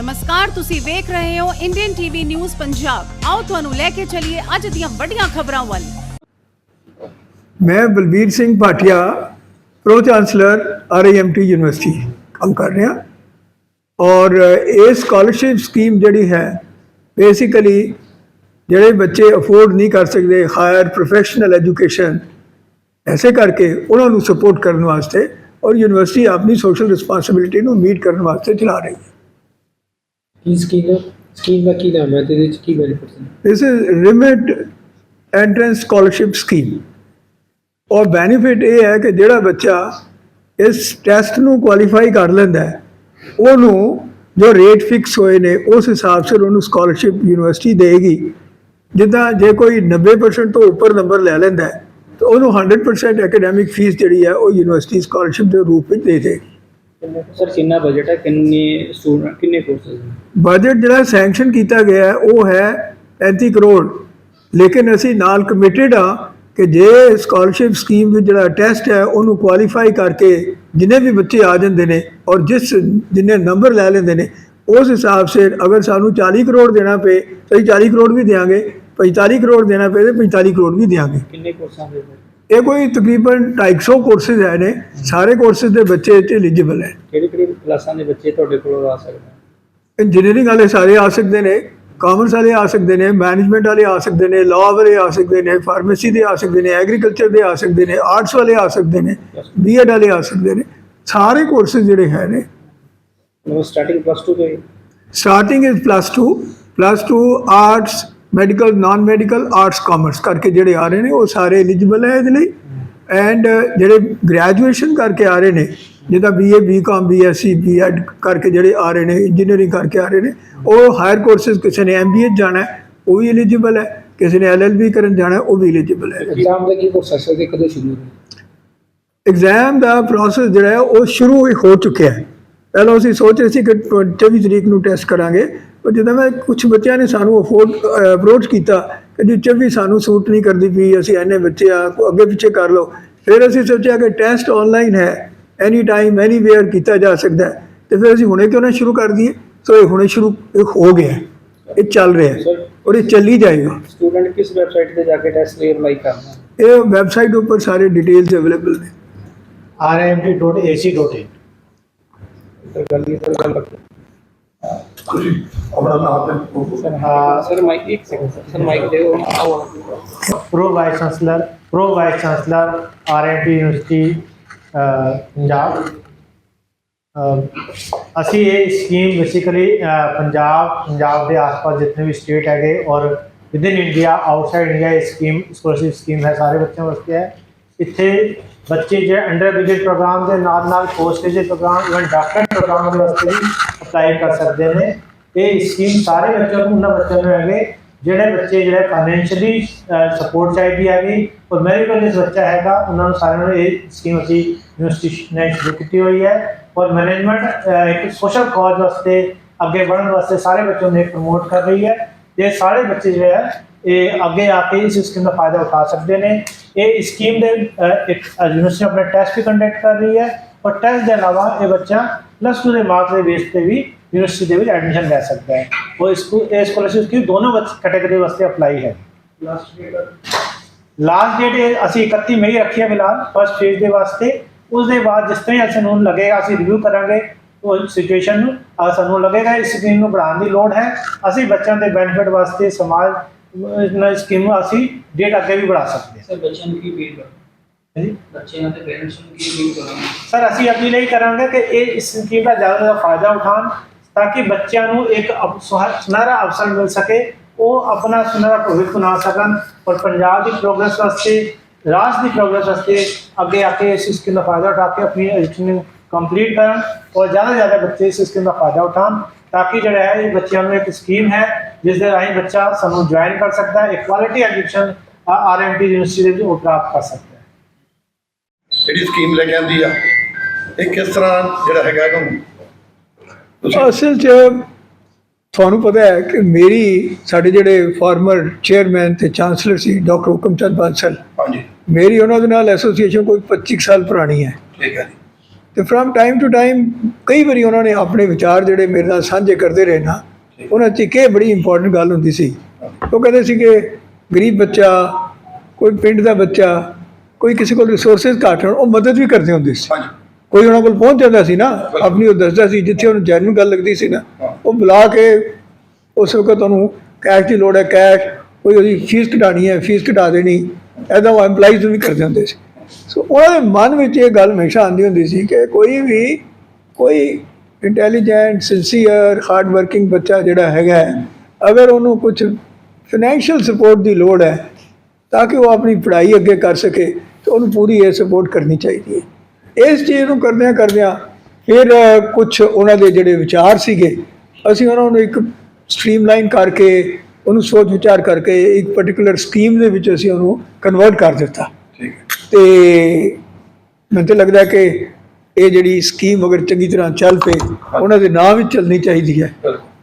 ਨਮਸਕਾਰ, ਤੁਸੀਂ ਵੇਖ ਰਹੇ ਹੋ ਇੰਡੀਅਨ ਟੀਵੀ ਨਿਊਜ਼ ਪੰਜਾਬ ਆਓ ਤੁਹਾਨੂੰ ਲੈ ਕੇ ਚੱਲੀਏ ਅੱਜ ਦੀਆਂ ਵੱਡੀਆਂ ਖਬਰਾਂ ਵੱਲ। ਮੈਂ Balbir Singh Bhatia pro chancellor RIMT university ਕੰਮ ਕਰ ਰਿਹਾ। ਔਰ ਇਹ ਸਕਾਲਰਸ਼ਿਪ ਸਕੀਮ ਜਿਹੜੀ ਹੈ ਬੇਸਿਕਲੀ ਜਿਹੜੇ ਬੱਚੇ ਅਫੋਰਡ ਨਹੀਂ ਕਰ ਸਕਦੇ ਹਾਇਰ ਪ੍ਰੋਫੈਸ਼ਨਲ ਐਜੂਕੇਸ਼ਨ ਐਸੇ ਕਰਕੇ ਉਹਨਾਂ ਨੂੰ ਸਪੋਰਟ ਕਰਨ ਵਾਸਤੇ ਔਰ ਯੂਨੀਵਰਸਿਟੀ ਆਪਣੀ ਸੋਸ਼ਲ ਰਿਸਪਾਂਸਿਬਿਲਿਟੀ ਨੂੰ ਮੀਟ ਕਰਨ ਵਾਸਤੇ ਚਲਾ ਰਹੀ ਹੈ। ਕੀ ਸਕੀਮ ਸਕੀਮ ਦਾ ਕੀ ਨਾਮ ਹੈ? ਤੇ ਇਹਦੇ ਵਿੱਚ ਕੀ ਬੈਨੀਫਿਟਸ ਨੇ? This is RIMT entrance scholarship scheme ਔਰ ਬੈਨੀਫਿਟ ਇਹ ਹੈ ਕਿ ਜਿਹੜਾ ਬੱਚਾ ਇਸ ਟੈਸਟ ਨੂੰ ਕੁਆਲੀਫਾਈ ਕਰ ਲੈਂਦਾ ਹੈ, ਉਹਨੂੰ ਜੋ ਰੇਟ ਫਿਕਸ ਹੋਏ ਨੇ, ਉਸ ਹਿਸਾਬ ਸਿਰ ਉਹਨੂੰ ਸਕਾਲਰਸ਼ਿਪ ਯੂਨੀਵਰਸਿਟੀ ਦੇਗੀ ਜਿੱਦਾਂ ਜੇ ਕੋਈ 90% ਤੋਂ ਉੱਪਰ ਨੰਬਰ ਲੈ ਲੈਂਦਾ ਹੈ, ਤਾਂ ਉਹਨੂੰ 100% ਐਕੈਡੈਮਿਕ ਫੀਸ ਜਿਹੜੀ ਹੈ, ਉਹ ਯੂਨੀਵਰਸਿਟੀ ਸਕਾਲਰਸ਼ਿਪ ਦੇ ਰੂਪ ਵਿੱਚ ਦੇ ਦੇਗੀ। ਸਰ ਕਿੰਨਾ ਬਜਟ ਹੈ? ਕਿੰਨੇ ਸਟੂਡੈਂਟ ਕਿੰਨੇ ਕੋਰਸਸ ਬਜਟ ਜਿਹੜਾ ਸੈਂਕਸ਼ਨ ਕੀਤਾ ਗਿਆ ਹੈ, ਉਹ ਹੈ 35 ਕਰੋੜ। ਲੇਕਿਨ ਅਸੀਂ ਨਾਲ ਕਮਿਟਿਡ ਆ ਕਿ ਜੇ ਸਕਾਲਰਸ਼ਿਪ ਸਕੀਮ ਵਿੱਚ ਜਿਹੜਾ ਟੈਸਟ ਹੈ ਉਹਨੂੰ ਕੁਆਲੀਫਾਈ ਕਰਕੇ ਜਿੰਨੇ ਵੀ ਬੱਚੇ ਆ ਜਾਂਦੇ ਨੇ ਔਰ ਜਿਸ ਜਿੰਨੇ ਨੰਬਰ ਲੈ ਲੈਂਦੇ ਨੇ ਉਸ ਹਿਸਾਬ ਸੇ ਅਗਰ ਸਾਨੂੰ 40 ਕਰੋੜ ਦੇਣਾ ਪਏ ਤਾਂ ਅਸੀਂ 40 ਕਰੋੜ ਵੀ ਦੇਵਾਂਗੇ 45 ਕਰੋੜ ਦੇਣਾ ਪਏ ਤਾਂ 45 ਕਰੋੜ ਵੀ ਦੇਵਾਂਗੇ ਕਿੰਨੇ ਕੋਰਸਾਂ ਦੇ? ਇਹ ਕੋਈ ਤਕਰੀਬਨ 250 ਕੋਰਸਸ ਹੈ ਨੇ ਸਾਰੇ ਕੋਰਸਸ ਦੇ ਬੱਚੇ ਇਹ ਐਲੀਜੀਬਲ ਹੈ। ਕਿਹੜੀ ਕਿਹੜੀ ਕਲਾਸਾਂ ਦੇ ਬੱਚੇ ਤੁਹਾਡੇ ਕੋਲ ਆ ਸਕਦੇ ਇੰਜੀਨੀਅਰਿੰਗ ਵਾਲੇ ਸਾਰੇ ਆ ਸਕਦੇ ਨੇ ਕਾਮਰਸ ਵਾਲੇ ਆ ਸਕਦੇ ਨੇ ਮੈਨੇਜਮੈਂਟ ਵਾਲੇ ਆ ਸਕਦੇ ਨੇ ਲਾਅ ਵਾਲੇ ਆ ਸਕਦੇ ਨੇ ਫਾਰਮੇਸੀ ਦੇ ਆ ਸਕਦੇ ਨੇ ਐਗਰੀਕਲਚਰ ਦੇ ਆ ਸਕਦੇ ਨੇ ਆਰਟਸ ਵਾਲੇ ਆ ਸਕਦੇ ਨੇ ਬੀਐਡ ਵਾਲੇ ਆ ਸਕਦੇ ਨੇ। ਸਾਰੇ ਕੋਰਸਿਸ ਜਿਹੜੇ ਹੈ ਨੇ। ਸਟਾਰਟਿੰਗ ਪਲੱਸ 2 ਤੋਂ ਹੀ? Starting is plus 2 plus 2 arts medical non medical arts commerce ਕਰਕੇ ਜਿਹੜੇ ਆ ਰਹੇ ਨੇ ਉਹ ਸਾਰੇ ਐਲੀਜੀਬਲ ਹੈ ਇਹਦੇ ਲਈ। ਐਂਡ ਜਿਹੜੇ ਗ੍ਰੈਜੂਏਸ਼ਨ ਕਰਕੇ ਆ ਰਹੇ ਨੇ ਜਿੱਦਾਂ ਬੀਏ ਬੀਕਾਮ ਬੀਐਸਸੀ ਬੀਐਡ ਕਰਕੇ ਜਿਹੜੇ ਆ ਰਹੇ ਨੇ ਇੰਜੀਨੀਅਰਿੰਗ ਕਰਕੇ ਆ ਰਹੇ ਨੇ ਉਹ ਹਾਇਰ ਕੋਰसेज ਕਿਸੇ ਨੇ ਐਮਬੀਏ ਜਾਣਾ ਉਹ ਵੀ ਐਲੀਜੀਬਲ ਹੈ। ਕਿਸੇ ਨੇ ਐਲਐਲਬੀ ਕਰਨ ਜਾਣਾ ਉਹ ਵੀ ਐਲੀਜੀਬਲ ਹੈ। ਐਗਜ਼ਾਮ ਦਾ ਕੀ ਪ੍ਰੋਸੈਸ ਹੈ? ਕਦੋਂ ਸ਼ੁਰੂ ਹੋਣਾ ਐਗਜ਼ਾਮ ਦਾ ਪ੍ਰੋਸੈਸ ਜਿਹੜਾ ਹੈ ਉਹ ਸ਼ੁਰੂ ਹੀ ਹੋ ਚੁੱਕਿਆ ਹੈ। ਪਹਿਲਾਂ ਅਸੀਂ ਸੋਚ ਰਹੇ ਸੀ ਕਿ 24 ਤਰੀਕ ਨੂੰ ਟੈਸਟ ਕਰਾਂਗੇ। ਪਰ ਜਦੋਂ ਮੈਂ ਕੁਝ ਬੱਚਿਆਂ ਨੇ ਸਾਨੂੰ ਅਫੋਰਡ ਅਪਰੋਚ ਕੀਤਾ ਕਿ ਜੀ 24 ਸਾਨੂੰ ਸੂਟ ਨਹੀਂ ਕਰਦੀ ਵੀ ਅਸੀਂ ਐਨੇ ਬੱਚੇ ਆ ਕੋ ਅੱਗੇ ਪਿੱਛੇ ਕਰ ਲਓ। ਫਿਰ ਅਸੀਂ ਸੋਚਿਆ ਕਿ ਟੈਸਟ ਆਨਲਾਈਨ ਹੈ ਐਨੀ ਟਾਈਮ ਐਨੀਵੇਅਰ ਕੀਤਾ ਜਾ ਸਕਦਾ ਹੈ। ਤੇ ਫਿਰ ਅਸੀਂ ਹੁਣੇ ਕਿਉਂ ਨਾ ਸ਼ੁਰੂ ਕਰ ਦਈਏ। ਸੋ ਇਹ ਹੁਣੇ ਸ਼ੁਰੂ ਹੋ ਗਿਆ। ਇਹ ਚੱਲ ਰਿਹਾ ਹੈ ਔਰ ਇਹ ਚੱਲੀ ਜਾਏਗਾ। ਸਟੂਡੈਂਟ ਕਿਸ ਵੈਬਸਾਈਟ ਤੇ ਜਾ ਕੇ ਟੈਸਟ ਲਈ ਅਪਲਾਈ ਕਰਨਾ? ਇਹ ਵੈਬਸਾਈਟ ਉੱਪਰ ਸਾਰੇ ਡਿਟੇਲਸ ਅਵੇਲੇਬਲ ਨੇ। Rmp.ac.in ਤਾਂ ਗੱਲ ਇਹ ਤਾਂ ਗੱਲ ਰੱਖੋ uh, ਸਰ ਮਾਈਕ ਇੱਕ ਸੈਕਿੰਡ ਸਰ ਮਾਈਕ ਦੇ ਆਓ pro vice chancellor pro vice chancellor rmp university ਅਹ, ਪੰਜਾਬ ਅਹ, ਅਸੀਂ ਇਹ ਸਕੀਮ ਬੇਸਿਕਲੀ ਪੰਜਾਬ ਪੰਜਾਬ ਦੇ ਆਸ-ਪਾਸ ਜਿੰਨੇ ਵੀ ਸਟੇਟ ਹੈਗੇ ਔਰ ਵਿਦਿਨ ਇੰਡੀਆ ਆਊਟਸਾਈਡ ਇੰਡੀਆ ਇਹ ਸਕੀਮ ਸਕਾਲਰਸ਼ਿਪ ਸਕੀਮ ਹੈ ਸਾਰੇ ਬੱਚਿਆਂ ਵਾਸਤੇ ਹੈ। ਇੱਥੇ ਬੱਚੇ ਜਿਹੜੇ ਅੰਡਰ ਗ੍ਰੈਜੂਏਟ ਪ੍ਰੋਗਰਾਮ ਦੇ ਨਾਲ ਨਾਲ post graduate program even doctor program ਦੇ ਵਾਸਤੇ ਵੀ ਅਪਲਾਈ ਕਰ ਸਕਦੇ ਨੇ। ਇਹ ਸਕੀਮ ਸਾਰੇ ਬੱਚਿਆਂ ਨੂੰ ਉਹਨਾਂ ਬੱਚਿਆਂ ਨੂੰ ਹੈਗੇ, ਜਿਹੜੇ ਬੱਚੇ ਜਿਹੜੇ ਫਾਈਨੈਂਸ਼ੀਅਲੀ ਸਪੋਰਟ ਚਾਹੀਦੀ ਹੈਗੀ, ਔਰ ਮੈਡੀਕਲ ਜਿਸ ਬੱਚਾ ਹੈਗਾ, ਉਹਨਾਂ ਨੂੰ ਸਾਰਿਆਂ ਨੂੰ ਇਹ ਸਕੀਮ ਅਸੀਂ ਯੂਨੀਵਰਸਿਟੀ ਨੇ ਸ਼ੁਰੂ ਕੀਤੀ ਹੋਈ ਹੈ। ਔਰ ਮੈਨੇਜਮੈਂਟ ਇੱਕ ਸੋਸ਼ਲ ਕਾਜ਼ ਵਾਸਤੇ, ਅੱਗੇ ਵਧਣ ਵਾਸਤੇ ਸਾਰੇ ਬੱਚਿਆਂ ਨੂੰ ਪ੍ਰਮੋਟ ਕਰ ਰਹੀ ਹੈ। ਤੇ ਸਾਰੇ ਬੱਚੇ ਜਿਹੜੇ ਹੈ ਇਹ ਅੱਗੇ ਆ ਕੇ ਇਸ ਸਕੀਮ ਦਾ ਫਾਇਦਾ ਉਠਾ ਸਕਦੇ ਨੇ। ਇਹ ਸਕੀਮ ਦੇ ਇੱਕ ਯੂਨੀਵਰਸਿਟੀ ਆਪਣੇ ਟੈਸਟ ਵੀ ਕੰਡਕਟ ਕਰ ਰਹੀ ਹੈ ਔਰ ਟੈਸਟ ਦੇ ਇਲਾਵਾ ਇਹ ਬੱਚਾ ਪਲੱਸ 2 ਦੇ ਮਾਰਕਸ ਦੇ ਬੇਸ ਤੇ ਵੀ ਯੂਨੀਵਰਸਿਟੀ ਦੇ ਵਿੱਚ ਐਡਮਿਸ਼ਨ ਲੈ ਸਕਦਾ ਹੈ। ਉਹ ਇਸ ਇਹ ਸਕਾਲਰਸ਼ਿਪ ਕੀ ਦੋਨੋਂ ਕੈਟਾਗਰੀ ਵਾਸਤੇ ਅਪਲਾਈ ਹੈ। ਲਾਸਟ ਡੇਟ ਅਸੀਂ 31 ਮਈ ਰੱਖੀ ਹੈ ਫਿਲਹਾਲ ਫਸਟ ਫੇਜ਼ ਦੇ ਵਾਸਤੇ। ਉਸ ਦੇ ਬਾਅਦ ਜਿਸ ਤਰ੍ਹਾਂ ਹੀ ਸਾਨੂੰ ਲੱਗੇਗਾ ਅਸੀਂ ਰਿਵਿਊ ਕਰਾਂਗੇ ਉਹ ਸਿਚੁਏਸ਼ਨ ਨੂੰ। ਸਾਨੂੰ ਲੱਗੇਗਾ ਇਸ ਸਕੀਮ ਨੂੰ बढ़ाਉਣ ਦੀ ਲੋੜ ਹੈ। ਅਸੀਂ ਬੱਚਿਆਂ ਦੇ ਬੈਨੀਫਿਟ ਵਾਸਤੇ ਸਮਾਜ ਨਾਲ ਸਕੀਮ ਅਸੀਂ ਡੇਟ ਅੱਗੇ ਵੀ ਵਧਾ ਸਕਦੇ ਸਰ ਬੱਚਿਆਂ ਨੂੰ ਕੀ ਅਪੀਲ ਹਾਂ ਜੀ ਬੱਚਿਆਂ ਤੇ ਪੇਰੈਂਟਸ ਨੂੰ ਕੀ ਅਪੀਲ ਕਰੋ ਸਰ ਅਸੀਂ ਅਪੀਲ ਇਹ ਕਰਾਂਗੇ ਕਿ ਇਹ ਇਸ ਸਕੀਮ ਦਾ ਜ਼ਿਆਦਾ ਜ਼ਿਆਦਾ ਫਾਇਦਾ ਉਠਾਉਣ ਤਾਂ ਕਿ ਬੱਚਿਆਂ ਨੂੰ ਇੱਕ ਸੁਨਹਿਰਾ ਅਵਸਰ ਮਿਲ ਸਕੇ। ਉਹ ਆਪਣਾ ਸੁਨਹਿਰਾ ਭਵਿੱਖ ਬਣਾ ਸਕਣ ਔਰ ਪੰਜਾਬ ਦੀ ਪ੍ਰੋਗਰੈਸ ਵਾਸਤੇ ਰਾਜ ਦੀ ਪ੍ਰੋਗਰੈਸ ਵਾਸਤੇ ਅੱਗੇ ਆ ਕੇ ਇਸ ਸਕੀਮ ਦਾ ਫਾਇਦਾ ਉਠਾ ਕੇ ਆਪਣੀ ਐਜੂਕੇਸ਼ਨ ਕੰਪਲੀਟ ਕਰਨ ਔਰ ਜ਼ਿਆਦਾ ਜ਼ਿਆਦਾ ਬੱਚੇ ਇਸ ਸਕੀਮ ਦਾ ਫਾਇਦਾ ਉਠਾਉਣ ਤਾਂ ਕਿ ਜਿਹੜਾ ਹੈ ਇਹ ਬੱਚਿਆਂ ਨੂੰ ਇੱਕ ਸਕੀਮ ਹੈ ਜਿਸ ਦੇ ਰਾਹੀਂ ਬੱਚਾ ਸਾਨੂੰ ਜੁਆਇਨ ਕਰ ਸਕਦਾ ਹੈ ਇੱਕ ਕੁਆਲਿਟੀ ਐਜੂਕੇਸ਼ਨ ਆਰਐਮਟੀ ਯੂਨੀਵਰਸਿਟੀ ਦੇ ਵਿੱਚ ਉਹ ਪ੍ਰਾਪਤ ਕਰ ਸਕਦਾ ਹੈ। ਜਿਹੜੀ ਸਕੀਮ ਲੈ ਕੇ ਆਂਦੀ ਆ ਇਹ ਕਿਸ ਤਰ੍ਹਾਂ ਜਿਹੜਾ ਹੈਗਾ ਇਹਨੂੰ ਤੁਸੀਂ ਅਸਲ 'ਚ ਤੁਹਾਨੂੰ ਪਤਾ ਹੈ ਕਿ ਮੇਰੀ ਸਾਡੇ ਜਿਹੜੇ ਫਾਰਮਰ ਚੇਅਰਮੈਨ ਤੇ ਚਾਂਸਲਰ ਸੀ ਡਾਕਟਰ ਹੁਕਮਚੰਦ ਬਾਂਸਲ ਹਾਂਜੀ। ਮੇਰੀ ਉਹਨਾਂ ਦੇ ਨਾਲ ਐਸੋਸੀਏਸ਼ਨ ਕੋਈ 25 ਸਾਲ ਪੁਰਾਣੀ ਹੈ। ਠੀਕ ਹੈ ਜੀ। ਤੇ ਫਰਮ ਟਾਈਮ ਟੂ ਟਾਈਮ ਕਈ ਵਾਰੀ ਉਹਨਾਂ ਨੇ ਆਪਣੇ ਵਿਚਾਰ ਜਿਹੜੇ ਮੇਰੇ ਨਾਲ ਸਾਂਝੇ ਕਰਦੇ ਰਹੇ ਨਾ ਉਹਨਾਂ 'ਚ ਇੱਕ ਇਹ ਬੜੀ ਇੰਪੋਰਟੈਂਟ ਗੱਲ ਹੁੰਦੀ ਸੀ। ਉਹ ਕਹਿੰਦੇ ਸੀ ਕਿ ਗਰੀਬ ਬੱਚਾ ਕੋਈ ਪਿੰਡ ਦਾ ਬੱਚਾ ਕੋਈ ਕਿਸੇ ਕੋਲ ਰਿਸੋਰਸਸ ਘੱਟ ਹੋਣ ਉਹ ਮਦਦ ਵੀ ਕਰਦੇ ਹੁੰਦੇ ਸੀ। ਕੋਈ ਉਹਨਾਂ ਕੋਲ ਪਹੁੰਚ ਜਾਂਦਾ ਸੀ ਨਾ ਆਪਣੀ ਉਹ ਦੱਸਦਾ ਸੀ ਜਿੱਥੇ ਉਹਨੂੰ ਜੈਨੂਨ ਗੱਲ ਲੱਗਦੀ ਸੀ ਨਾ ਉਹ ਬੁਲਾ ਕੇ ਉਸ ਵਕਤ ਉਹਨੂੰ ਕੈਸ਼ ਦੀ ਲੋੜ ਹੈ ਕੈਸ਼ ਕੋਈ ਉਹਦੀ ਫੀਸ ਘਟਾਣੀ ਹੈ ਫੀਸ ਘਟਾ ਦੇਣੀ ਐਦਾਂ ਉਹ ਨੂੰ ਵੀ ਕਰਦੇ ਹੁੰਦੇ ਸੀ। ਸੋ ਉਹਨਾਂ ਦੇ ਮਨ ਵਿੱਚ ਇਹ ਗੱਲ ਹਮੇਸ਼ਾ ਆਉਂਦੀ ਹੁੰਦੀ ਸੀ ਕਿ ਕੋਈ ਵੀ ਕੋਈ ਇੰਟੈਲੀਜੈਂਟ ਸਿੰਸੀਅਰ ਹਾਰਡ ਵਰਕਿੰਗ ਬੱਚਾ ਜਿਹੜਾ ਹੈਗਾ ਅਗਰ ਉਹਨੂੰ ਕੁਝ ਫਾਈਨੈਂਸ਼ੀਅਲ ਸਪੋਰਟ ਦੀ ਲੋੜ ਹੈ ਤਾਂ ਕਿ ਉਹ ਆਪਣੀ ਪੜ੍ਹਾਈ ਅੱਗੇ ਕਰ ਸਕੇ ਤਾਂ ਉਹਨੂੰ ਪੂਰੀ ਇਹ ਸਪੋਰਟ ਕਰਨੀ ਚਾਹੀਦੀ ਹੈ। ਇਸ ਚੀਜ਼ ਨੂੰ ਕਰਦਿਆਂ ਕਰਦਿਆਂ ਫਿਰ ਕੁਝ ਉਹਨਾਂ ਦੇ ਜਿਹੜੇ ਵਿਚਾਰ ਸੀਗੇ ਅਸੀਂ ਉਹਨਾਂ ਨੂੰ ਇੱਕ ਸਟ੍ਰੀਮਲਾਈਨ ਕਰਕੇ ਉਹਨੂੰ ਸੋਚ ਵਿਚਾਰ ਕਰਕੇ ਇੱਕ ਪਾਰਟਿਕੂਲਰ ਸਕੀਮ ਦੇ ਵਿੱਚ ਅਸੀਂ ਉਹਨੂੰ ਕਨਵਰਟ ਕਰ ਦਿੱਤਾ। ਠੀਕ ਹੈ। ਤੇ ਮੈਨੂੰ ਲੱਗਦਾ ਕਿ ਇਹ ਜਿਹੜੀ ਸਕੀਮ ਅਗਰ ਚੰਗੀ ਤਰ੍ਹਾਂ ਚੱਲ ਪਏ ਉਹਨਾਂ ਦੇ ਨਾਂ ਵੀ ਚੱਲਣੀ ਚਾਹੀਦੀ ਹੈ।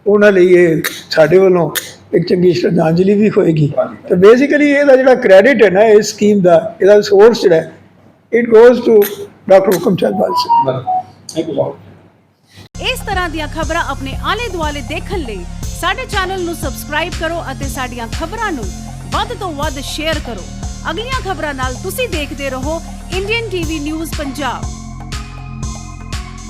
ਉਹਨਾਂ ਲਈ ਇਹ ਸਾਡੇ ਵੱਲੋਂ ਇੱਕ ਚੰਗੀ ਸ਼ਰਧਾਂਜਲੀ ਵੀ ਹੋਏਗੀ। ਤੇ ਬੇਸਿਕਲੀ ਇਹਦਾ ਜਿਹੜਾ ਕ੍ਰੈਡਿਟ ਹੈ ਨਾ ਇਸ ਸਕੀਮ ਦਾ ਇਹਦਾ ਸੋਰਸ ਜਿਹੜਾ it goes to doctor Hukam Chand Singh ਬਿਲਕੁਲ। ਥੈਂਕ ਯੂ ਬਹੁਤ ਇਸ ਤਰ੍ਹਾਂ ਦੀਆਂ ਖਬਰਾਂ ਆਪਣੇ ਆਲੇ ਦੁਆਲੇ ਦੇਖਣ ਲਈ ਸਾਡੇ ਚੈਨਲ ਨੂੰ ਸਬਸਕ੍ਰਾਈਬ ਕਰੋ ਅਤੇ ਸਾਡੀਆਂ ਖਬਰਾਂ ਨੂੰ ਵੱਧ ਤੋਂ ਵੱਧ ਸ਼ੇਅਰ ਕਰੋ। ਅਗਲੀਆਂ ਖਬਰਾਂ ਨਾਲ ਤੁਸੀਂ ਦੇਖਦੇ ਰਹੋ। Indian TV news Punjab